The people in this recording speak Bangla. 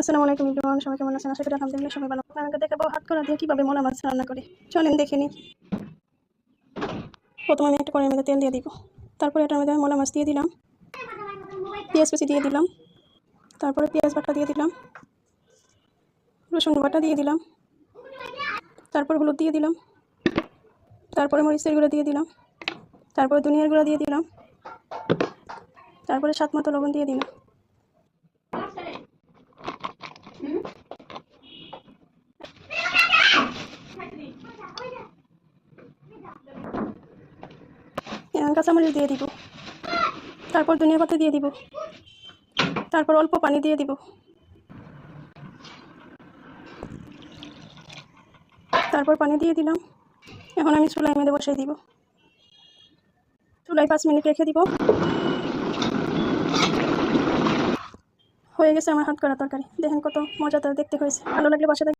আসসালামু আলাইকুম ইব্রাহিম সবাই কেমন আছেন? আশা করি আলহামদুলিল্লাহ সবাই ভালো। আপনাকে দেখাবো হাত করা দিয়ে কীভাবে মলা মাছ রান্না করে। চলেন দেখে নিই। প্রথমে আমি একটা কড়াইয়ের মধ্যে তেল দিয়ে দিব। তারপরে এটার মধ্যে মলা মাছ দিয়ে দিলাম। পেঁয়াজ কুচি দিয়ে দিলাম। তারপরে পেঁয়াজ বাটা দিয়ে দিলাম। রসুন বাটা দিয়ে দিলাম। তারপর হলুদ দিয়ে দিলাম। তারপরে মরিচের গুঁড়ো দিয়ে দিলাম। তারপরে ধনিয়ার গুঁড়ো দিয়ে দিলাম। তারপরে স্বাদ মতো লবণ দিয়ে দিলাম। কাঁচামরিচ দিয়ে দিব। তারপর ধনিয়া পাতা দিয়ে দিব। তারপর অল্প পানি দিয়ে দিব। তারপর পানি দিয়ে দিলাম। এখন আমি চুলাই মেঁধে বসাই দিব। চুলাই পাঁচ মিনিট রেখে দিব। হয়ে গেছে আমার হাত করা তরকারি। দেখেন কত মজাদার দেখতে হয়েছে। ভালো লাগলে বাসা